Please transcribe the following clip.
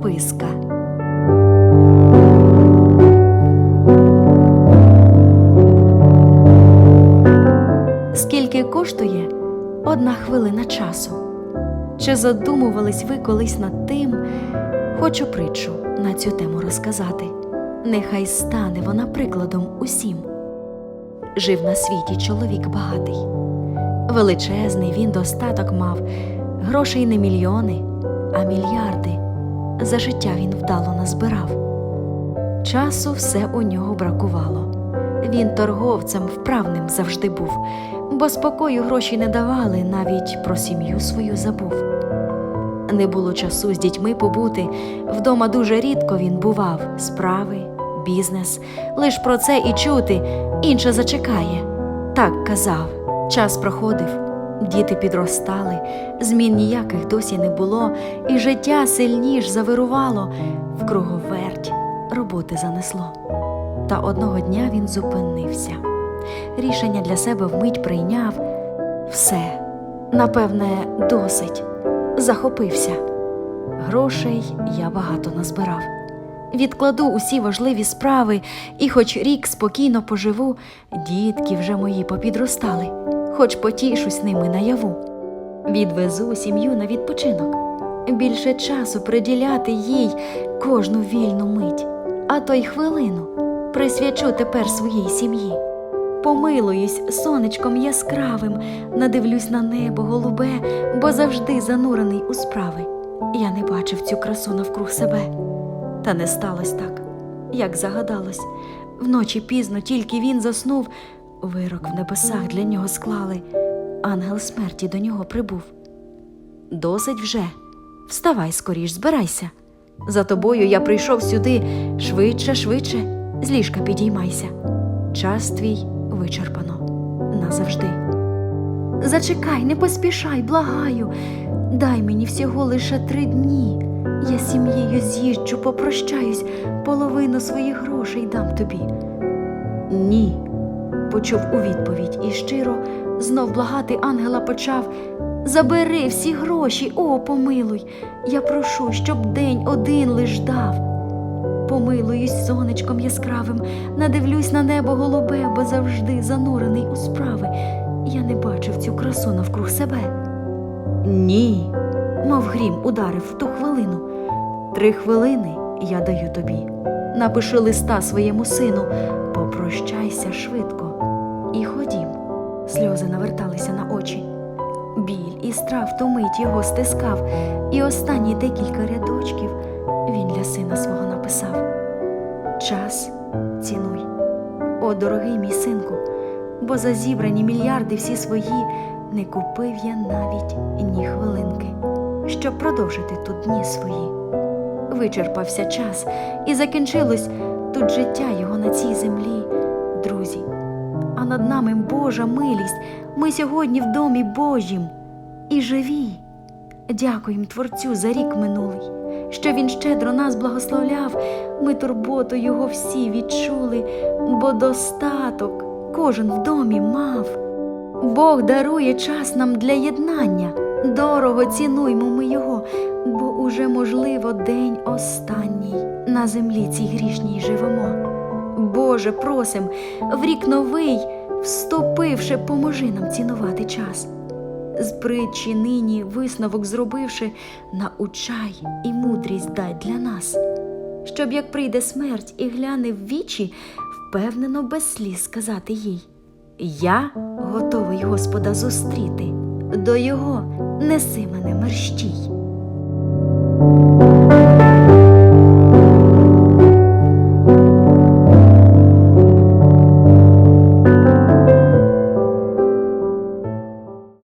записка. Скільки коштує одна хвилина часу? Чи задумувались ви колись над тим? Хочу притчу на цю тему розказати. Нехай стане вона прикладом усім. Жив на світі чоловік багатий. Величезний він достаток мав, грошей не мільйони, а мільярди. За життя він вдало назбирав. Часу все у нього бракувало. Він торговцем вправним завжди був, бо спокою гроші не давали, навіть про сім'ю свою забув. Не було часу з дітьми побути, вдома дуже рідко він бував. Справи, бізнес, лиш про це і чути, інше зачекає. Так казав, час проходив, діти підростали, змін ніяких досі не було, і життя сильніш завирувало, в круговерть роботи занесло. Та одного дня він зупинився. Рішення для себе вмить прийняв все, напевне, досить. Захопився. Грошей я багато назбирав. Відкладу усі важливі справи, і хоч рік спокійно поживу, дітки вже мої попідростали, хоч потішусь ними наяву. Відвезу сім'ю на відпочинок, більше часу приділяти їй кожну вільну мить, а то й хвилину присвячу тепер своїй сім'ї. Помилуюсь сонечком яскравим, надивлюсь на небо голубе, бо завжди занурений у справи. Я не бачив цю красу навкруг себе. Та не сталося так, як загадалось. Вночі пізно тільки він заснув, вирок в небесах для нього склали, ангел смерті до нього прибув. Досить вже. Вставай скоріш, збирайся. За тобою я прийшов сюди швидше, швидше, з ліжка підіймайся. Час твій вичерпано назавжди. Зачекай, не поспішай, благаю. Дай мені всього лише три дні. Я сім'єю з'їжджу, попрощаюсь, половину своїх грошей дам тобі. Ні, почув у відповідь і щиро знов благати ангела почав. Забери всі гроші, о, помилуй. Я прошу, щоб день один лиш дав. Помилуюсь сонечком яскравим, надивлюсь на небо голубе, бо завжди занурений у справи. Я не бачив цю красу навкруг себе. Ні, мов грім ударив в ту хвилину. Три хвилини я даю тобі. Напиши листа своєму сину, попрощайся швидко. Сльози наверталися на очі. Біль і страх ту мить його стискав, і останні декілька рядочків він для сина свого написав: Час цінуй, о дорогий мій синку, бо за зібрані мільярди всі свої не купив я навіть ні хвилинки, щоб продовжити тут дні свої. Вичерпався час, і закінчилось тут життя його на цій землі, друзі. А над нами Божа милість, ми сьогодні в домі Божім і живі. Дякуємо Творцю за рік минулий, що він щедро нас благословляв. Ми турботу його всі відчули, бо достаток кожен в домі мав. Бог дарує час нам для єднання, дорого цінуймо ми його, бо уже, можливо, день останній на землі цій грішній живемо. Боже, просим, в рік новий, вступивши, поможи нам цінувати час. З притчі нині висновок зробивши, научай і мудрість дай для нас, щоб як прийде смерть і гляне в вічі, впевнено без сліз сказати їй: Я готовий Господа зустріти, до його неси мене мерщій.